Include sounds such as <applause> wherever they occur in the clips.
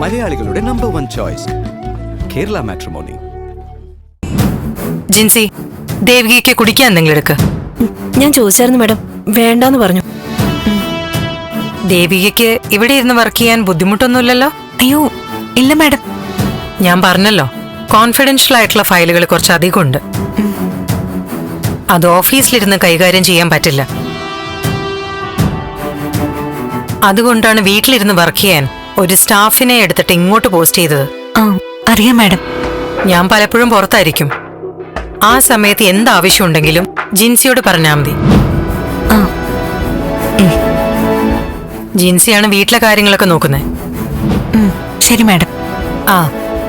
മലയാളികളുടെ number one choice Kerala Matrimony Jincy ദേവികയ്ക്ക് കുടിക്കാൻ എന്തെങ്കിലും എടുക്ക്. ഞാൻ ചോദിച്ചായിരുന്നു മാഡം വേണ്ടാന്ന് പറഞ്ഞു. ദേവികയ്ക്ക് ഇവിടെ ഇരുന്ന് വർക്ക് ചെയ്യാൻ ബുദ്ധിമുട്ടൊന്നുമില്ലല്ലോ? അയ്യോ ഇല്ല മാഡം. ഞാൻ പറഞ്ഞല്ലോ കോൺഫിഡൻഷ്യൽ ആയിട്ടുള്ള ഫയലുകൾ കുറച്ച് അധികം ഉണ്ട്. അത് ഓഫീസിലിരുന്ന് കൈകാര്യം ചെയ്യാൻ പറ്റില്ല. അതുകൊണ്ടാണ് വീട്ടിലിരുന്ന് വർക്ക് ചെയ്യാൻ ഒരു സ്റ്റാഫിനെ എടുത്തിട്ട് ഇങ്ങോട്ട് പോസ്റ്റ് ചെയ്തത്. ആ അറിയാം മാഡം. ഞാൻ പലപ്പോഴും പുറത്തായിരിക്കും. ആ സമയത്ത് എന്താവശ്യം ആവശ്യമുണ്ടെങ്കിലും ജിൻസിയോട് പറഞ്ഞാൽ മതി. ആ ജിൻസിയാണ് വീട്ടിലെ കാര്യങ്ങളൊക്കെ നോക്കുന്നത് ഉം, ശരി മാഡം. ആ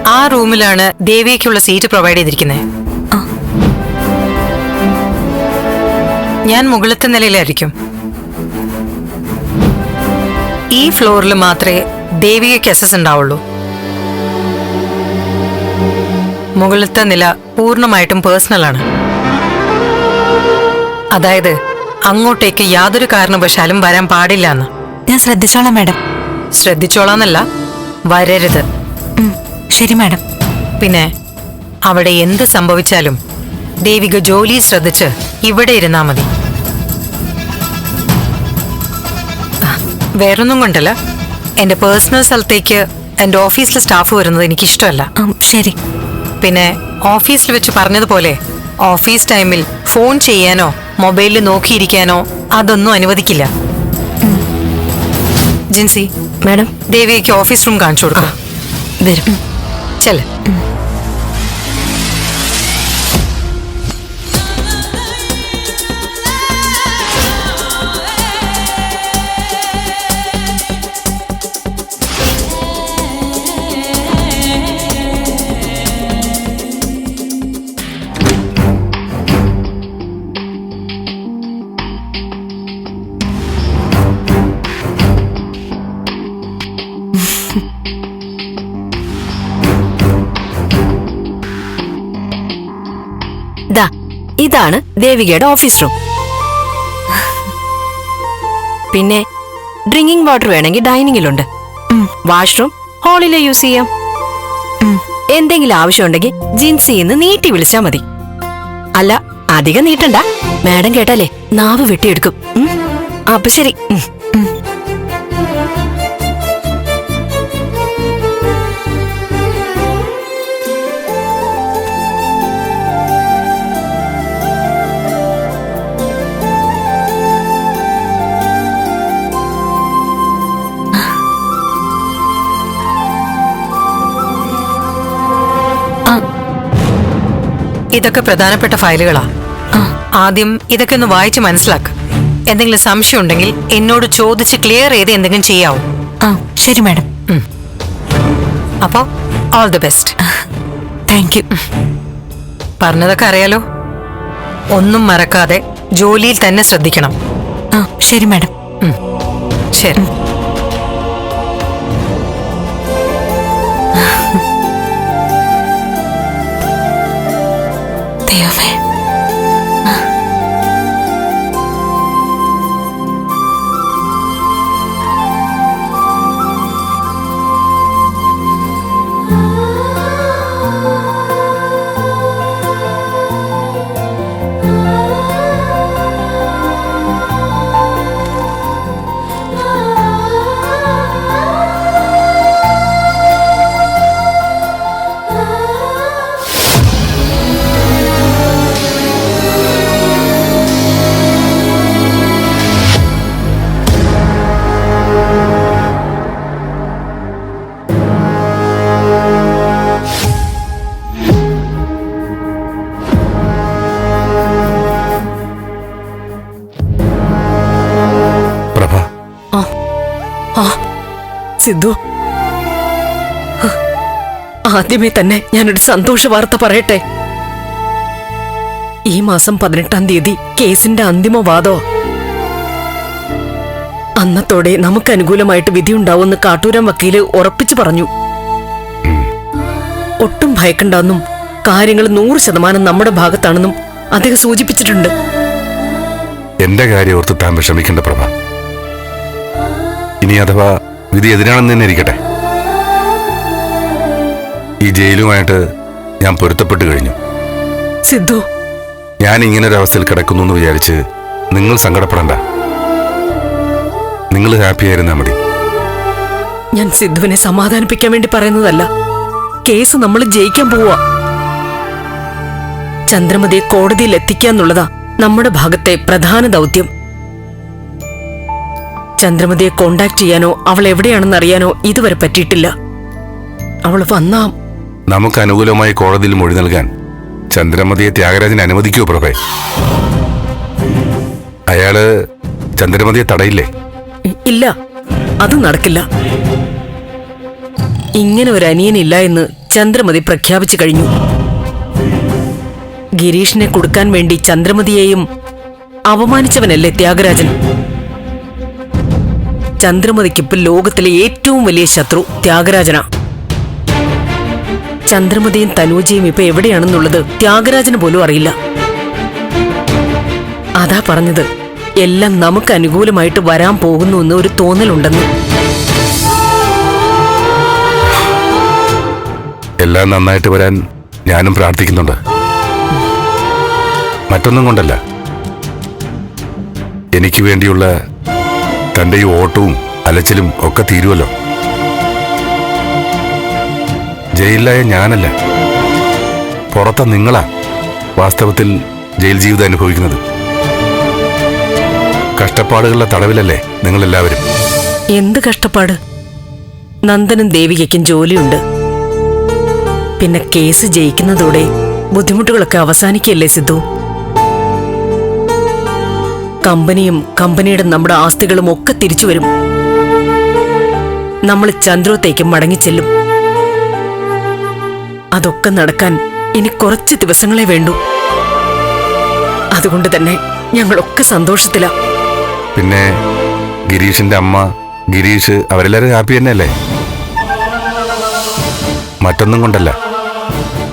ആ റൂമിലാണ് ദേവിയയ്ക്കുള്ള സീറ്റ് പ്രൊവൈഡ് ചെയ്തിരിക്കുന്നത് ആ. ഞാൻ മുകളിലത്തെ നിലയിലായിരിക്കും. ഈ ഫ്ലോറിൽ മാത്രമേ ദേവികയ്ക്ക് അസസ് ഉണ്ടാവുള്ളൂ. മുകളിലത്തെ നില പൂർണമായിട്ടും പേഴ്സണലാണ് അതായത് അങ്ങോട്ടേക്ക് യാതൊരു കാരണവശാലും വരാൻ പാടില്ല എന്ന്. ഞാൻ ശ്രദ്ധിച്ചോളാം മാഡം. ശ്രദ്ധിച്ചോളാന്നല്ല വരരുത്. ശരി മാഡം. പിന്നെ അവിടെ എന്ത് സംഭവിച്ചാലും ദേവിക ജോലി ശ്രദ്ധിച്ച് ഇവിടെ ഇരുന്നാ മതി. വേറൊന്നും കൊണ്ടല്ല. എന്റെ പേഴ്സണൽ സ്ഥലത്തേക്ക് എന്റെ ഓഫീസിലെ സ്റ്റാഫ് വരുന്നത് എനിക്കിഷ്ടമല്ല. ഇഷ്ടമല്ല ശരി. പിന്നെ ഓഫീസിൽ വെച്ച് പറഞ്ഞതുപോലെ ഓഫീസ് ടൈമിൽ ഫോൺ ചെയ്യാനോ മൊബൈലിൽ നോക്കിയിരിക്കാനോ അതൊന്നും അനുവദിക്കില്ല. ജിൻസി മാഡം. ദേവിയയ്ക്ക് ഓഫീസ് റൂം കാണിച്ചു കൊടുക്കാം. വരും. ചെല്ല്. ദേവികയുടെ ഓഫീസ് റൂം പിന്നെ ഡ്രിങ്കിങ് വാട്ടർ വേണമെങ്കിൽ ഡൈനിങ്ങിലുണ്ട് വാഷ്റൂം ഹാളിലെ യൂസ് ചെയ്യാം. എന്തെങ്കിലും ആവശ്യമുണ്ടെങ്കിൽ ജിൻസിന്ന് നീട്ടി വിളിച്ചാ മതി. അല്ല അധികം നീട്ടണ്ട. മാഡം കേട്ടാലേ നാവ് വെട്ടിയെടുക്കും. അപ്പൊ ശരി. ഇതൊക്കെ പ്രധാനപ്പെട്ട ഫയലുകളാ. ആദ്യം ഇതൊക്കെ ഒന്ന് വായിച്ച് മനസ്സിലാക്ക്. എന്തെങ്കിലും സംശയം ഉണ്ടെങ്കിൽ എന്നോട് ചോദിച്ച് ക്ലിയർ ചെയ്ത് എന്തെങ്കിലും ചെയ്യാവോ. ആ ശരി മാഡം. അപ്പോ all the best thank you പറഞ്ഞതൊക്കെ അറിയാലോ? ഒന്നും മറക്കാതെ ജോലിയിൽ തന്നെ ശ്രദ്ധിക്കണം. ആ ശരി മാഡം. ശരി. ദൈവമേ ആദ്യമേ തന്നെ ഞാനൊരു സന്തോഷ വാർത്ത പറയട്ടെ? ഈ മാസം പതിനെട്ടാം തീയതി കേസിന്റെ അന്തിമ വാദോ? അന്നത്തോടെ നമുക്ക് അനുകൂലമായിട്ട് വിധിയുണ്ടാവുമെന്ന് കാട്ടൂരം വക്കീൽ ഉറപ്പിച്ചു പറഞ്ഞു. ഒട്ടും ഭയക്കണ്ടെന്നും കാര്യങ്ങൾ നൂറ് ശതമാനം നമ്മുടെ ഭാഗത്താണെന്നും അദ്ദേഹം സൂചിപ്പിച്ചിട്ടുണ്ട്. എന്റെ കാര്യം ഓർത്ത് താൻ വിഷമിക്കേണ്ട പ്രഭ. ഇനി അഥവാ വിധി എതിരാണെന്ന് തന്നെ ഇരിക്കട്ടെ. ഈ ജയിലുമായിട്ട് ഞാൻ പൊരുത്തപ്പെട്ട് കഴിഞ്ഞു. സിദ്ധു. ഞാൻ ഇങ്ങനൊരു അവസ്ഥയിൽ കിടക്കുന്നു എന്ന് വിചാരിച്ച് നിങ്ങൾ സങ്കടപ്പെടണ്ട. നിങ്ങൾ ഹാപ്പി ആയിരുന്നാ മതി. ഞാൻ സിദ്ധുവിനെ സമാധാനിപ്പിക്കാൻ വേണ്ടി പറയുന്നതല്ല. കേസ് നമ്മൾ ജയിക്കാൻ പോവാ. ചന്ദ്രമതിയെ കോടതിയിൽ എത്തിക്കാന്നുള്ളതാ നമ്മുടെ ഭാഗത്തെ പ്രധാന ദൗത്യം. ചന്ദ്രമതിയെ കോണ്ടാക്ട് ചെയ്യാനോ അവൾ എവിടെയാണെന്ന് അറിയാനോ ഇതുവരെ പറ്റിയിട്ടില്ല. അവൾ വന്നാ നമുക്ക് അനുകൂലമായി കോടതിയിൽ മൊഴി നൽകാൻ ചന്ദ്രമതിയെ ത്യാഗരാജൻ അനുവദിക്കൂ പ്രഭേ? അയാൾ ചന്ദ്രമതിയെ തടയില്ലേ? ഇല്ല. അത് നടക്കില്ല. ഇങ്ങനെ ഒരു അനിയനില്ല എന്ന് ചന്ദ്രമതി പ്രഖ്യാപിച്ചു കഴിഞ്ഞു. ഗിരീഷിനെ കൊടുക്കാൻ വേണ്ടി ചന്ദ്രമതിയെയും അവമാനിച്ചവനല്ലേ ത്യാഗരാജൻ? ചന്ദ്രമതിക്കിപ്പോ ലോകത്തിലെ ഏറ്റവും വലിയ ശത്രു ത്യാഗരാജനാ. ചന്ദ്രമതിയും തനൂജയും ഇപ്പൊ എവിടെയാണെന്നുള്ളത് ത്യാഗരാജന് പോലും അറിയില്ല. അതാ പറഞ്ഞത് എല്ലാം നമുക്ക് അനുകൂലമായിട്ട് വരാൻ പോകുന്നു എന്ന് ഒരു തോന്നലുണ്ടെന്ന്. എല്ലാം നന്നായിട്ട് വരാൻ ഞാനും പ്രാർത്ഥിക്കുന്നുണ്ട്. മറ്റൊന്നും കൊണ്ടല്ല. എനിക്ക് വേണ്ടിയുള്ള തന്റെ ഈ ഓട്ടവും അലച്ചിലും ഒക്കെ തീരുമല്ലോ ജയിലിലായ ഞാനല്ല. പുറത്ത നിങ്ങളാ വാസ്തവത്തിൽ ജയിൽ ജീവിതം അനുഭവിക്കുന്നത്. കഷ്ടപ്പാടുകളുടെ തടവിലല്ലേ നിങ്ങളെല്ലാവരും. എന്ത് കഷ്ടപ്പാട്? നന്ദനും ദേവികയ്ക്കും ജോലിയുണ്ട്. പിന്നെ കേസ് ജയിക്കുന്നതോടെ ബുദ്ധിമുട്ടുകളൊക്കെ അവസാനിക്കല്ലേ സിദ്ധു? കമ്പനിയും കമ്പനിയുടെ നമ്മുടെ ആസ്തികളും ഒക്കെ തിരിച്ചു വരും. നമ്മൾ ചന്ദ്രത്തേക്ക് മടങ്ങിച്ചെല്ലും. അതൊക്കെ നടക്കാൻ ഇനി കുറച്ച് ദിവസങ്ങളെ വേണ്ടു. അതുകൊണ്ട് തന്നെ ഞങ്ങളൊക്കെ സന്തോഷത്തിലാ. പിന്നെ ഗിരീഷിന്റെ അമ്മ ഗിരീഷ് അവരെല്ലാരും ഹാപ്പി തന്നെയല്ലേ? മറ്റൊന്നും കൊണ്ടല്ല.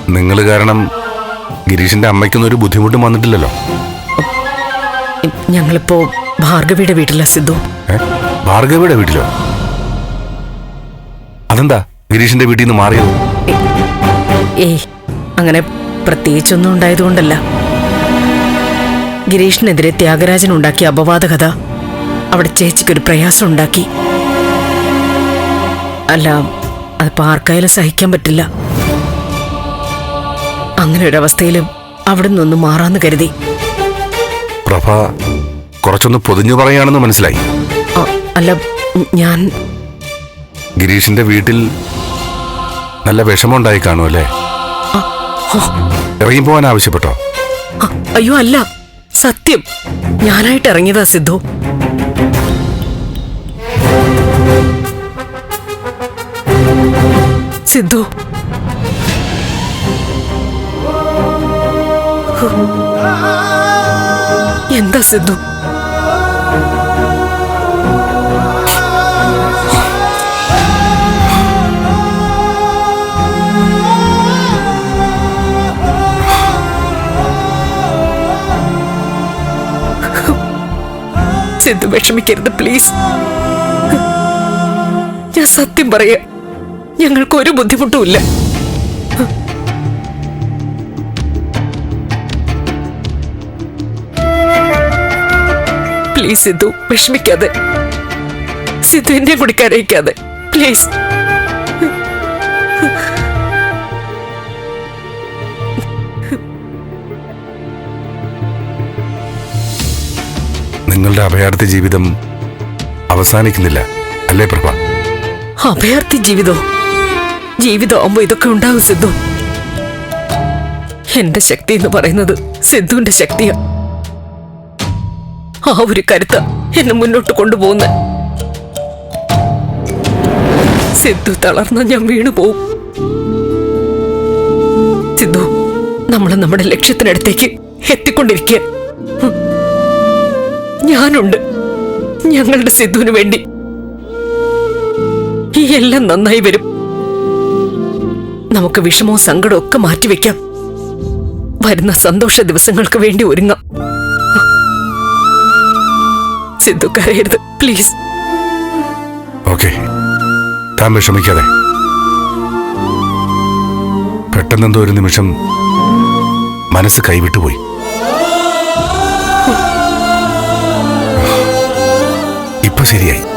നിങ്ങൾ കാരണം ഗിരീഷിന്റെ അമ്മയ്ക്കൊന്നും ഒരു ബുദ്ധിമുട്ടും വന്നിട്ടില്ലല്ലോ. ഞങ്ങളിപ്പോ ഭാർഗവിയുടെ വീട്ടിലാ സിദ്ധു. ഭാർഗവിയുടെ വീട്ടിലോ? അതെന്താ ഗിരീഷിന്റെ വീട്ടിൽ നിന്ന് മാറിയത്? ഏയ് അങ്ങനെ പ്രത്യേകിച്ചൊന്നും ഉണ്ടായതുകൊണ്ടല്ല. ഗിരീഷിനെതിരെ ത്യാഗരാജൻ ഉണ്ടാക്കിയ അപവാദ കഥ അവിടെ ചേച്ചിക്കൊരു പ്രയാസം ഉണ്ടാക്കി അല്ല അതിപ്പോ ആർക്കായാലും സഹിക്കാൻ പറ്റില്ല. അങ്ങനെ ഒരവസ്ഥയിലും അവസ്ഥയിലും അവിടെ നിന്നൊന്ന് മാറാന്ന് കരുതി. പ്രഭ കുറച്ചൊന്ന് പൊതിഞ്ഞു പറയാണെന്ന് മനസ്സിലായി. അല്ല ഞാൻ ഗിരീഷിന്റെ വീട്ടിൽ നല്ല വിഷമമുണ്ടായി കാണുമല്ലേ ഇറങ്ങി പോവാൻ ആവശ്യപ്പെട്ടോ അയ്യോ അല്ല. സത്യം. ഞാനായിട്ട് ഇറങ്ങിയതാ സിദ്ധു. സിദ്ധു. എന്താ സിദ്ധു? സിദ്ധു വിഷമിക്കരുത് പ്ലീസ് ഞാൻ സത്യം പറയ ഞങ്ങൾക്ക് ഒരു ബുദ്ധിമുട്ടുമില്ല പ്ലീസ് സിദ്ധു വിഷമിക്കാതെ. സിദ്ധു എന്നെ കൂടി പ്ലീസ് നിങ്ങളുടെ അഭയാർത്ഥി ജീവിതം അവസാനിക്കുന്നില്ല. അല്ലേ പ്രഭ? അഭയാർത്ഥി ജീവിതോ? ജീവിതമാകുമ്പോ ഇതൊക്കെ ഉണ്ടാവും സിദ്ധു എന്റെ ശക്തി എന്ന് പറയുന്നത് സിദ്ധുവിന്റെ ശക്തിയാ. ആ ഒരു കരുത്ത എന്നെ മുന്നോട്ട് കൊണ്ടുപോകുന്ന. സിദ്ധു തളർന്ന ഞാൻ വീണു പോവും. സിദ്ധു നമ്മൾ നമ്മുടെ ലക്ഷ്യത്തിനടുത്തേക്ക് എത്തിക്കൊണ്ടിരിക്കുക. ഞാനുണ്ട്. ഞങ്ങളുടെ സിദ്ധുവിന് വേണ്ടി. ഈ എല്ലാം നന്നായി വരും. നമുക്ക് വിഷമവും സങ്കടവും ഒക്കെ മാറ്റിവെക്കാം വരുന്ന സന്തോഷ ദിവസങ്ങൾക്ക് വേണ്ടി ഒരുങ്ങാം. സിദ്ധു കരയരുത്. പ്ലീസ്. ഓക്കെ. താൻ വിഷമിക്കാതെ. പെട്ടെന്നെന്തോ ഒരു നിമിഷം മനസ്സ് കൈവിട്ടുപോയി. ശരിയായി.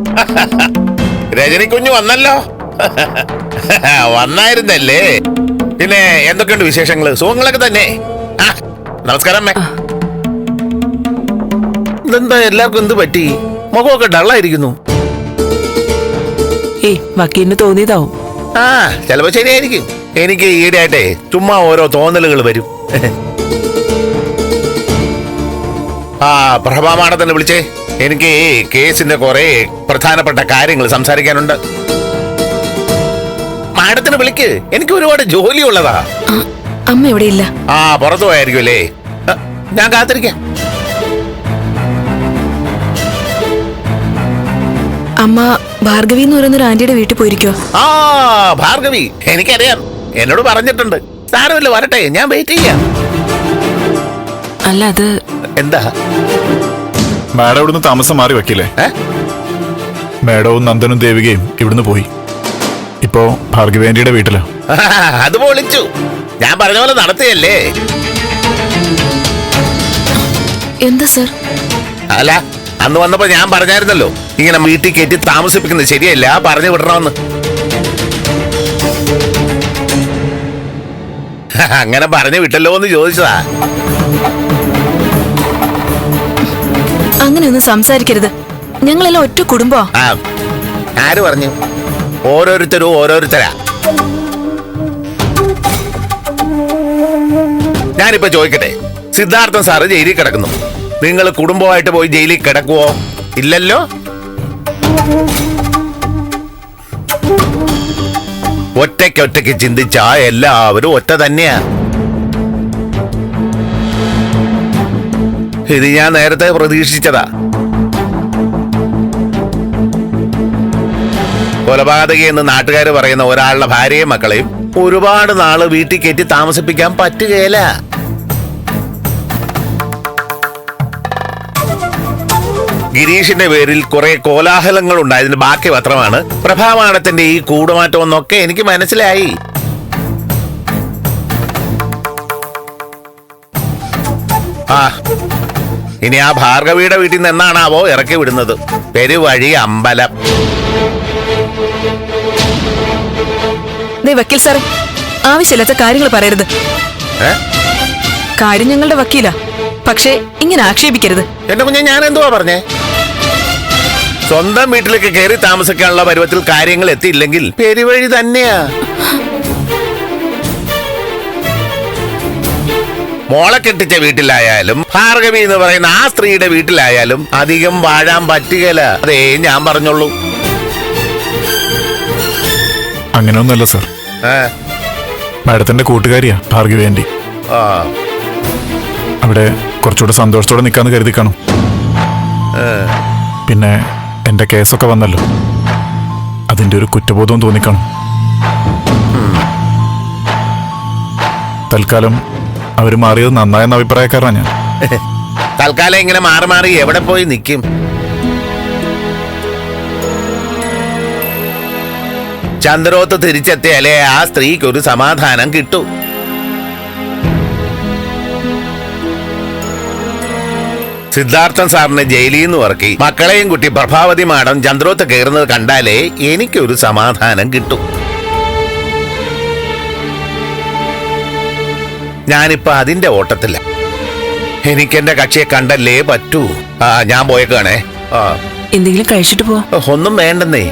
<laughs> രജനി കുഞ്ഞു വന്നല്ലോ? <laughs> വന്നായിരുന്നല്ലേ? പിന്നെ എന്തൊക്കെയുണ്ട് വിശേഷങ്ങൾ സുഖങ്ങളൊക്കെ തന്നെ. നമസ്കാരം അമ്മേ. ഇതെന്താ എല്ലാവർക്കും എന്ത് പറ്റി? മുഖമൊക്കെ ഡള്ളായിരിക്കുന്നു. ഏയ് വക്കീലിന് തോന്നിയതാവും. ആ ചിലപ്പോ ശരിയായിരിക്കും. എനിക്ക് ഈയിടെയായിട്ടെ ചുമ്മാ ഓരോ തോന്നലുകൾ വരും. <laughs> ആ പ്രഭാ തന്നെ വിളിച്ചേ. എനിക്ക് കേസിന്റെ കുറെ പ്രധാനപ്പെട്ട കാര്യങ്ങൾ സംസാരിക്കാനുണ്ട്. മാഡത്തിന് വിളിക്ക്. എനിക്ക് ഒരുപാട് ജോലി ഉള്ളതാ അമ്മ എവിടെയില്ല? ആ പുറത്തു പോയായിരിക്കും അല്ലേ ഞാൻ കാത്തിരിക്കാം. അമ്മ ഭാർഗവി എന്ന് പറയുന്ന ഒരു ആന്റിയുടെ വീട്ടിൽ പോയിരിക്കോ ആ ഭാർഗവി എനിക്കറിയാം. എന്നോട് പറഞ്ഞിട്ടുണ്ട്. സാരമില്ല വരട്ടെ ഞാൻ വെയിറ്റ് ചെയ്യാം. അല്ല അത് എന്താ? മാഡം ഇവിടുന്ന് താമസം മാറി വെക്കില്ലേ? മാഡവും നന്ദനും ദേവികയും ഇവിടുന്ന് പോയി. ഇപ്പോ ഭാർഗവേന്റിയുടെ വീട്ടിലാ. <laughs> അത് പൊളിച്ചു. ഞാൻ പറഞ്ഞ പോലെ നടത്തിയല്ലേ? എന്താ സർ? അല്ല അന്ന് വന്നപ്പോ ഞാൻ പറഞ്ഞായിരുന്നല്ലോ ഇങ്ങനെ വീട്ടിൽ കയറ്റി താമസിപ്പിക്കുന്നത് ശരിയല്ല പറഞ്ഞു വിടണമെന്ന്. <laughs> അങ്ങനെ പറഞ്ഞു വിട്ടല്ലോ എന്ന് ചോദിച്ചതാ. അങ്ങനെയൊന്നും സംസാരിക്കരുത്. ഞങ്ങളെല്ലാം ഒറ്റ കുടുംബോ. ആര് പറഞ്ഞു? ഓരോരുത്തരും ഓരോരുത്തരാ. ഞാനിപ്പോ ചോദിക്കട്ടെ സിദ്ധാർത്ഥൻ സാറ് ജയിലിൽ കിടക്കുന്നു. നിങ്ങൾ കുടുംബമായിട്ട് പോയി ജയിലിൽ കിടക്കുവോ? ഇല്ലല്ലോ? ഒറ്റയ്ക്ക് ഒറ്റയ്ക്ക് ചിന്തിച്ചാ എല്ലാവരും ഒറ്റ തന്നെയാ. ഇത് ഞാൻ നേരത്തെ പ്രതീക്ഷിച്ചതാ. കൊലപാതകി എന്ന് നാട്ടുകാർ പറയുന്ന ഒരാളുടെ ഭാര്യയും മക്കളെയും ഒരുപാട് നാൾ വീട്ടിൽ കയറ്റി താമസിപ്പിക്കാൻ പറ്റുകയില്ല. ഗിരീഷിന്റെ പേരിൽ കുറെ കോലാഹലങ്ങൾ ഉണ്ടായതിന് ബാക്കി പത്രമാണ്. പ്രഭാമാണത്തിന്റെ ഈ കൂടുമാറ്റം എന്നൊക്കെ എനിക്ക് മനസ്സിലായി. ആ ഇനി ആ ഭാർഗവിയുടെ വീട്ടിൽ നിന്ന് എന്നാണാവോ ഇറക്കി വിടുന്നത്? പെരുവഴി അമ്പലം. വക്കീൽ സാറേ ആവശ്യമില്ലാത്ത കാര്യങ്ങൾ പറയരുത്? കാര്യം ഞങ്ങളുടെ വക്കീലാ. പക്ഷേ ഇങ്ങനെ ആക്ഷേപിക്കരുത്. എന്റെ കുഞ്ഞെ ഞാൻ എന്തുവാ പറഞ്ഞേ? സ്വന്തം വീട്ടിലേക്ക് കയറി താമസിക്കാനുള്ള പരുവത്തിൽ കാര്യങ്ങൾ എത്തിയില്ലെങ്കിൽ പെരുവഴി തന്നെയാ. മോളെ കെട്ടിച്ച വീട്ടിലായാലും ഭാർഗവി എന്ന് പറയുന്ന ആ സ്ത്രീയുടെ വീട്ടിലായാലും അധികം വാഴാൻ പറ്റുകയില്ല അതേ ഞാൻ പറഞ്ഞോളൂ. അങ്ങനെയൊന്നുമല്ല സർ. ഏ, മാഡത്തിന്റെ കൂട്ടുകാരിയാ ഭാർഗവേന്റി ആ, അവിടെ കുറച്ചുകൂടെ സന്തോഷത്തോടെ നിൽക്കാന്ന് കരുതി കാണും. ഏ. പിന്നെ എന്റെ കേസൊക്കെ വന്നല്ലോ. അതിന്റെ ഒരു കുറ്റബോധവും തോന്നിക്കാണും. തൽക്കാലം അവർ മാറിയത് നന്നായെന്ന അഭിപ്രായക്കാരനാണ് ഞാൻ. <laughs> തൽക്കാലം ഇങ്ങനെ മാറി മാറി എവിടെ പോയി നിൽക്കും ചന്ദ്രോത്ത് തിരിച്ചെത്തിയാലേ ആ സ്ത്രീക്ക് ഒരു സമാധാനം കിട്ടൂ. സിദ്ധാർത്ഥൻ സാറിനെ ജയിലിൽ നിന്ന് ഇറക്കി. മക്കളെയും കുട്ടി പ്രഭാവതി മാഡം ചന്ദ്രോത്ത് കയറുന്നത് കണ്ടാലേ എനിക്കൊരു സമാധാനം കിട്ടും. ഞാനിപ്പോ അതിന്റെ ഓട്ടത്തില്ല എനിക്കെന്റെ കക്ഷിയെ കണ്ടല്ലേ പറ്റൂ. ആ ഞാൻ പോയേക്കാണേ ആ. എന്തെങ്കിലും കഴിച്ചിട്ട് പോ ഒന്നും വേണ്ടെന്നേ.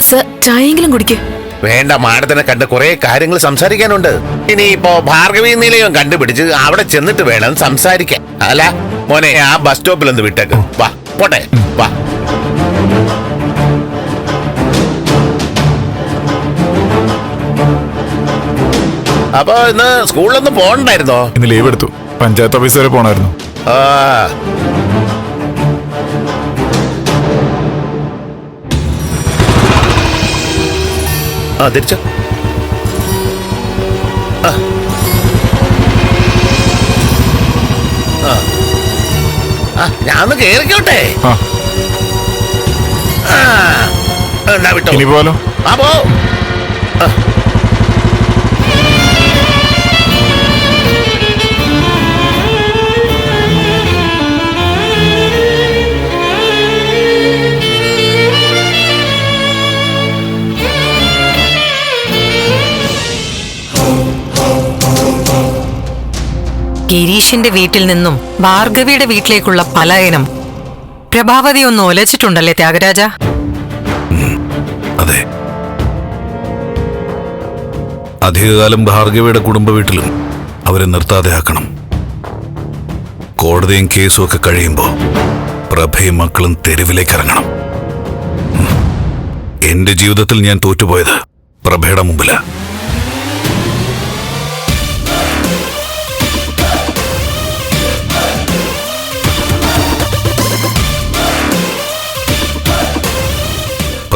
സർ ചായയെങ്കിലും കുടിക്കേ. വേണ്ട മാഡത്തിനെ കണ്ട് കുറെ കാര്യങ്ങൾ സംസാരിക്കാനുണ്ട്. ഇനി ഇപ്പോ ഭാർഗവി നിലയം കണ്ടുപിടിച്ച് അവിടെ ചെന്നിട്ട് വേണം സംസാരിക്കാൻ. അല്ല മോനെ ആ ബസ് സ്റ്റോപ്പിൽ ഒന്ന് വിട്ടേക്ക്. വാ പോട്ടെ. വാ. അപ്പൊ ഇന്ന് സ്കൂളിലൊന്നും പോകണ്ടായിരുന്നോ? ഇന്ന് ലീവ് എടുത്തു. പഞ്ചായത്ത് ഓഫീസ് വരെ പോണായിരുന്നു. ആ. ആ തിരിച്ചോ. ആ. ആ. ആ, ഞാൻ ഒന്ന് കേറിക്കോട്ടെ. ആ. ആ. എന്നാ വിട്ടോ. ഇനി പോലോ ആ പോ. ആ. ഗിരീഷിന്റെ വീട്ടിൽ നിന്നും ഭാർഗവിയുടെ വീട്ടിലേക്കുള്ള പലായനം. പ്രഭാവതി ഒന്ന് ഒലച്ചിട്ടുണ്ടല്ലേ ത്യാഗരാജ? അതെ. അധികകാലം ഭാർഗവിയുടെ കുടുംബ വീട്ടിലും അവരെ നിർത്താതെ ആക്കണം. കോടതിയും കേസും ഒക്കെ കഴിയുമ്പോൾ പ്രഭയും മക്കളും തെരുവിലേക്ക് ഇറങ്ങണം. എന്റെ ജീവിതത്തിൽ ഞാൻ തോറ്റുപോയത് പ്രഭയുടെ മുമ്പിലാ.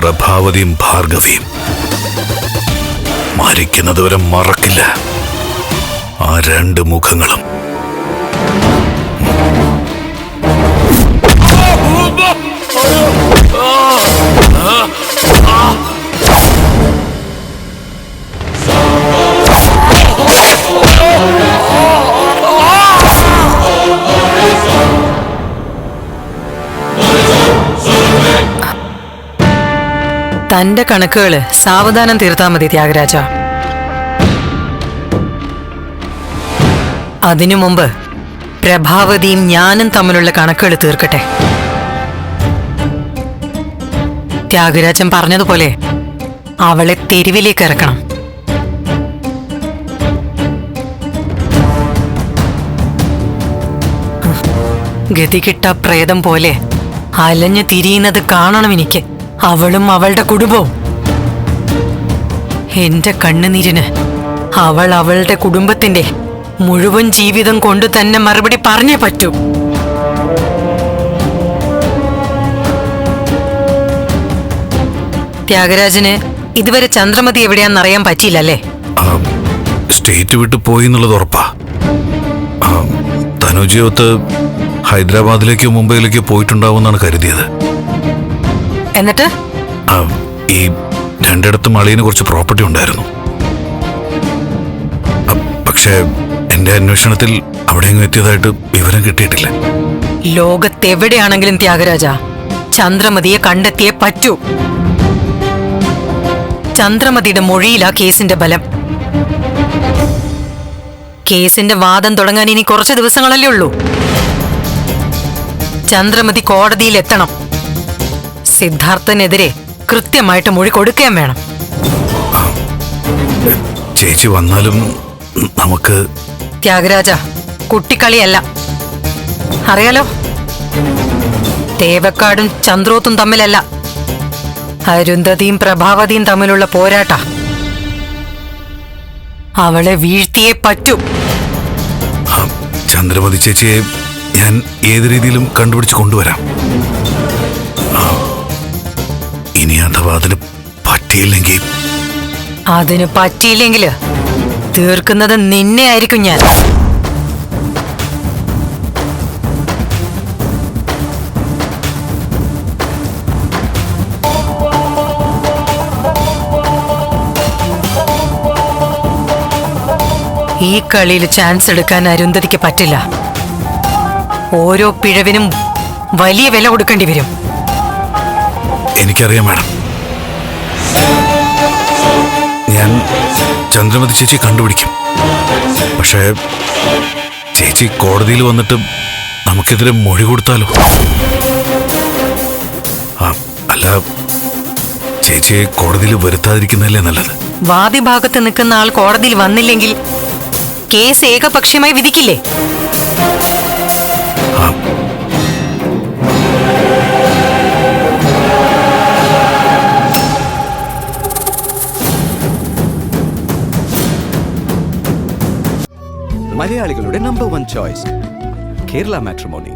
പ്രഭാവതിയും ഭാർഗവിയും മരിക്കുന്നതുവരെ മറക്കില്ല ആ രണ്ട് മുഖങ്ങളും തന്റെ കണക്കുകൾ സാവധാനം തീർത്താൽ മതി ത്യാഗരാജ. അതിനു മുമ്പ് പ്രഭാവതിയും ഞാനും തമ്മിലുള്ള കണക്കുകൾ തീർക്കട്ടെ. ത്യാഗരാജൻ പറഞ്ഞതുപോലെ അവളെ തെരുവിലേക്ക് ഇറക്കണം. ഗതികിട്ട പ്രേതം പോലെ അലഞ്ഞു തിരിയുന്നത് കാണണം എനിക്ക് അവളും അവളുടെ കുടുംബവും. എന്റെ കണ്ണുനീരിന് അവൾ അവളുടെ കുടുംബത്തിന്റെ മുഴുവൻ ജീവിതം കൊണ്ട് തന്നെ മറുപടി പറഞ്ഞേ പറ്റൂ. ത്യാഗരാജന് ഇതുവരെ ചന്ദ്രമതി എവിടെയാണെന്നറിയാൻ പറ്റിയില്ലല്ലേ? സ്റ്റേറ്റ് വിട്ട് പോയി എന്നുള്ളത് ഉറപ്പാ. ആ, ഹൈദരാബാദിലേക്കോ മുംബൈയിലേക്കോ പോയിട്ടുണ്ടാവുമെന്നാണ് കരുതിയത്. എന്നിട്ട്? ആ, ഈ രണ്ടിടത്തും അളിയന് കുറച്ച് പ്രോപ്പർട്ടി ഉണ്ടായിരുന്നു. പക്ഷേ എന്റെ അന്വേഷണത്തിൽ അവിടെ എത്തിയതായിട്ട് വിവരം കിട്ടിയിട്ടില്ല. ലോകത്തെവിടെയാണെങ്കിലും ത്യാഗരാജ ചന്ദ്രമതിയെ കണ്ടെത്തിയേ പറ്റൂ. ചന്ദ്രമതിയുടെ മൊഴിയിലാ കേസിന്റെ ബലം. കേസിന്റെ വാദം തുടങ്ങാൻ ഇനി കുറച്ച് ദിവസങ്ങളല്ലേ ഉള്ളൂ. ചന്ദ്രമതി കോടതിയിൽ എത്തണം സിദ്ധാർത്ഥനെതിരെ കൃത്യമായിട്ട് മൊഴി കൊടുക്കുകയും വേണം. ചേച്ചി വന്നാലും നമുക്ക് ത്യാഗരാജ കുട്ടിക്കളിയല്ല. അറിയാലോ? തേവക്കാടും ചന്ദ്രോത്തും തമ്മിലല്ല. അരുന്ധതിയും പ്രഭാവതിയും തമ്മിലുള്ള പോരാട്ട. അവളെ വീഴ്ത്തിയേ പറ്റൂ. ചന്ദ്രമതി ചേച്ചിയെ ഞാൻ ഏത് രീതിയിലും കണ്ടുപിടിച്ച് കൊണ്ടുവരാം. ഇനി അഥവാ അതിന് പറ്റിയില്ലെങ്കിൽ? അതിന് പറ്റിയില്ലെങ്കിൽ തീർക്കുന്നത് നിന്നെ ആയിരിക്കും ഞാൻ. ഈ കളിയിൽ ചാൻസ് എടുക്കാൻ അരുന്ധതിക്ക് പറ്റില്ല. ഓരോ പിഴവിനും വലിയ വില കൊടുക്കേണ്ടി വരും. എനിക്കറിയാം മാഡം. ഞാൻ ചന്ദ്രമതി ചേച്ചി കണ്ടുപിടിക്കും. പക്ഷേ ചേച്ചി കോടതിയിൽ വന്നിട്ട് നമുക്കെതിരെ മൊഴി കൊടുത്താലോ? അല്ല ചേച്ചിയെ കോടതിയിൽ വരുത്താതിരിക്കുന്നതല്ലേ നല്ലത്? വാദിഭാഗത്ത് നിൽക്കുന്ന ആൾ കോടതിയിൽ വന്നില്ലെങ്കിൽ കേസ് ഏകപക്ഷീയമായി വിധിക്കില്ലേ? Number one choice Kerala Matrimony